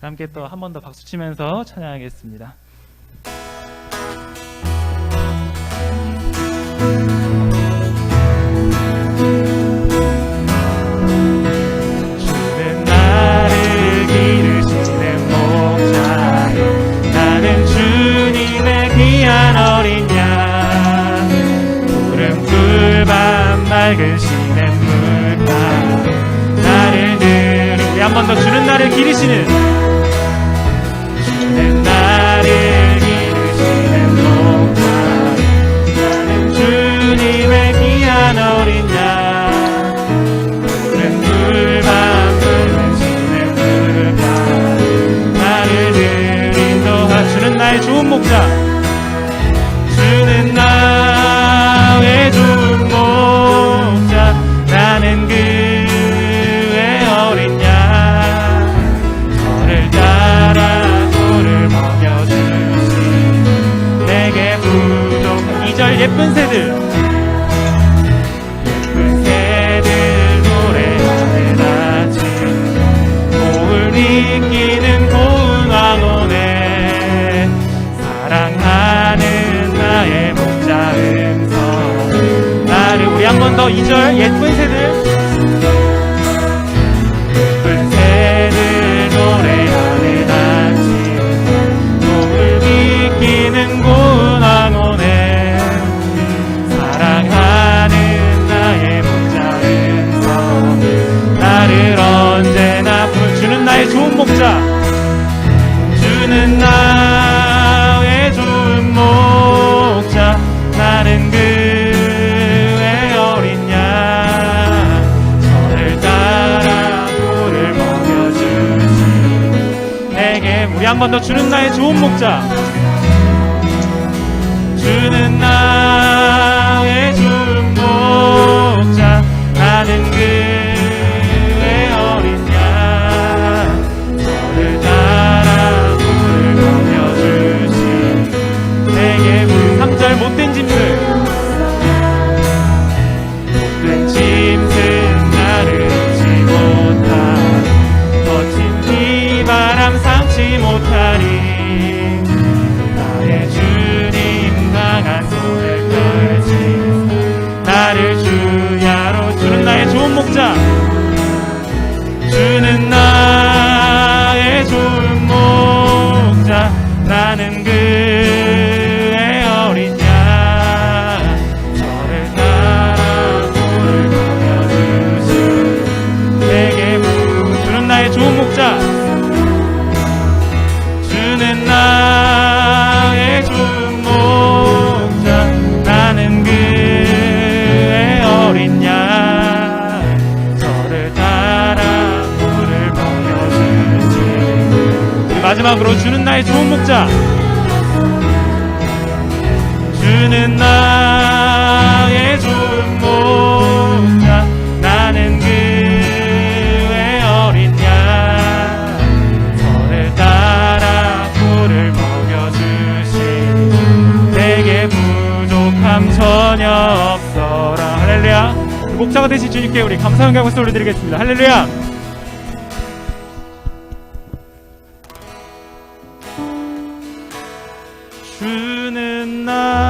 함께 또 한 번 더 박수 치면서 찬양하겠습니다. 주는 나를 기르시는 목자 나는 주님의 귀한 어린 양 푸른 풀밭 맑은 시냇물가 나를 늘 우리 한번 더 주는 나를 기르시는 주는 예쁜 새들. 예쁜 새들 노래하는 아침. 고을 이기는 고운 왕원에 사랑하는 나의 목자 음성. 나를 우리 한 번더이절 예쁜 새들 나를 언제나 불주는 나의 좋은 목자. 주는 나의 좋은 목자. 나는 그의 어린 양. 저를 따라 돌을 먹여주시 내게 우리 한 번 더 주는 나의 좋은 목자. 주는 삼지 못하리 나의 주님 펼치 나를 주야로 주는 나의 좋은 목자 주는 나의 좋은 목자 나는 마지막으로 주는 나의 좋은 목자. 주는 부족함 전혀 없어라. 할렐루야. 목자가 되신 주님께 우리 감사한 가고서 올려드리겠습니다. 할렐루야 주는 나.